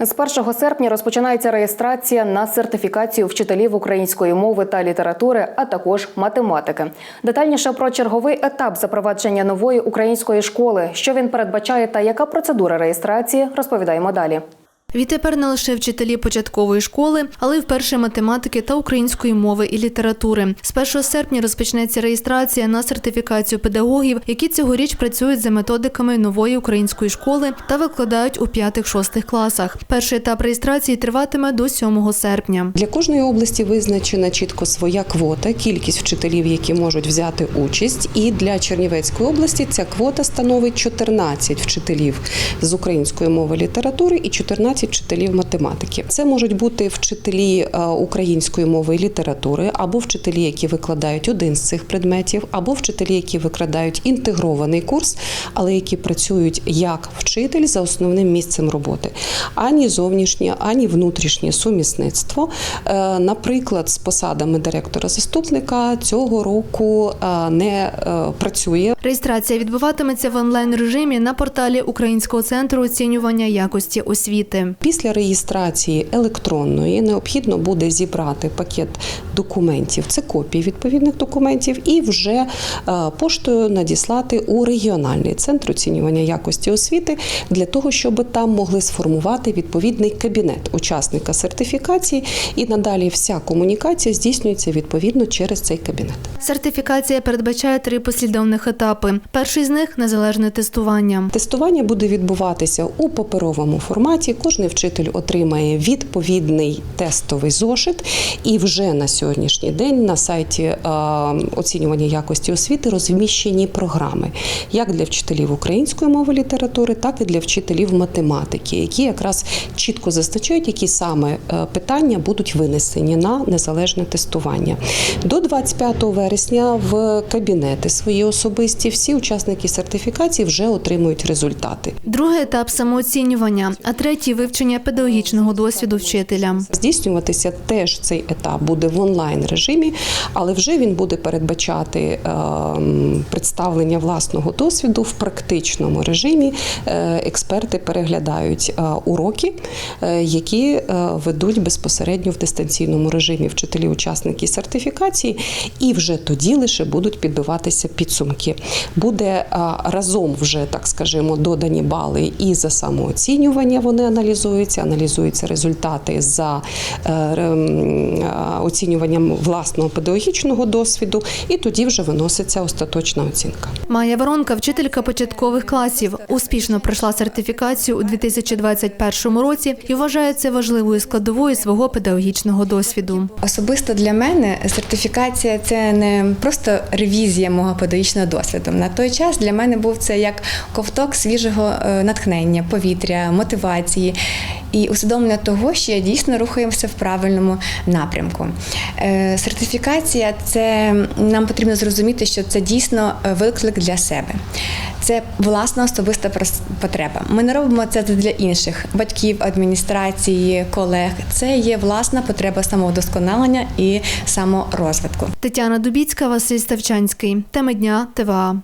З 1 серпня розпочинається реєстрація на сертифікацію вчителів української мови та літератури, а також математики. Детальніше про черговий етап запровадження нової української школи, що він передбачає та яка процедура реєстрації, розповідаємо далі. Відтепер не лише вчителі початкової школи, але й вперше математики та української мови і літератури. З 1 серпня розпочнеться реєстрація на сертифікацію педагогів, які цьогоріч працюють за методиками нової української школи та викладають у 5-6 класах. Перший етап реєстрації триватиме до 7 серпня. Для кожної області визначена чітко своя квота, кількість вчителів, які можуть взяти участь. І для Чернівецької області ця квота становить 14 вчителів з української мови літератури і 14 вчителів математики. Це можуть бути вчителі е, української мови і літератури, або вчителі, які викладають один з цих предметів, або вчителі, які викладають інтегрований курс, але які працюють як вчитель за основним місцем роботи. Ані зовнішнє, ані внутрішнє сумісництво. Е, Наприклад, з посадами директора-заступника цього року е, не працює. Реєстрація відбуватиметься в онлайн режимі на порталі Українського центру оцінювання якості освіти. Після реєстрації електронної необхідно буде зібрати пакет документів, це копії відповідних документів, і вже е, поштою надіслати у регіональний центр оцінювання якості освіти для того, щоб там могли сформувати відповідний кабінет учасника сертифікації, і надалі вся комунікація здійснюється відповідно через цей кабінет. Сертифікація передбачає три послідовних етапи. Перший з них незалежне тестування. Тестування буде відбуватися у паперовому форматі. Кожний вчитель отримає відповідний тестовий зошит, і вже на сьогоднішній день на сайті е, оцінювання якості освіти розміщені програми як для вчителів української мови літератури, так і для вчителів математики, які якраз чітко зазначають, які саме е, питання будуть винесені на незалежне тестування. До 25 вересня в кабінети свої особисті всі учасники сертифікації вже отримують результати. Другий етап самооцінювання, а третій вивчення педагогічного досвіду вчителя. Здійснюватися теж цей етап буде в онлайн режимі, але вже він буде передбачати ем, представлення власного досвіду в практичному режимі. Е, Експерти переглядають е, уроки, е, які е, ведуть безпосередньо в дистанційному режимі вчителі, учасники сертифікації, і вже тоді лише будуть підбиватися підсумки. Буде е, разом вже так скажімо, додані бали і за самооцінювання. Вони аналізуються, аналізуються результати за е, е, власного педагогічного досвіду, і тоді вже виноситься остаточна оцінка. Майя Воронка, вчителька початкових класів, успішно пройшла сертифікацію у 2021 році і вважає це важливою складовою свого педагогічного досвіду. Особисто для мене сертифікація це не просто ревізія мого педагогічного досвіду. На той час для мене був це як ковток свіжого е, натхнення, повітря, мотивації і усвідомлення того, що я дійсно рухаємося в правильному напрямку. Е, Сертифікація це нам потрібно зрозуміти, що це дійсно е, виклик для себе. Це власна особиста потреба. Ми не робимо це для інших батьків, адміністрації, колег. Це є власна потреба самовдосконалення і саморозвитку. Тетяна Дубіцька, Василь Ставчанський. Теми дня ТВА.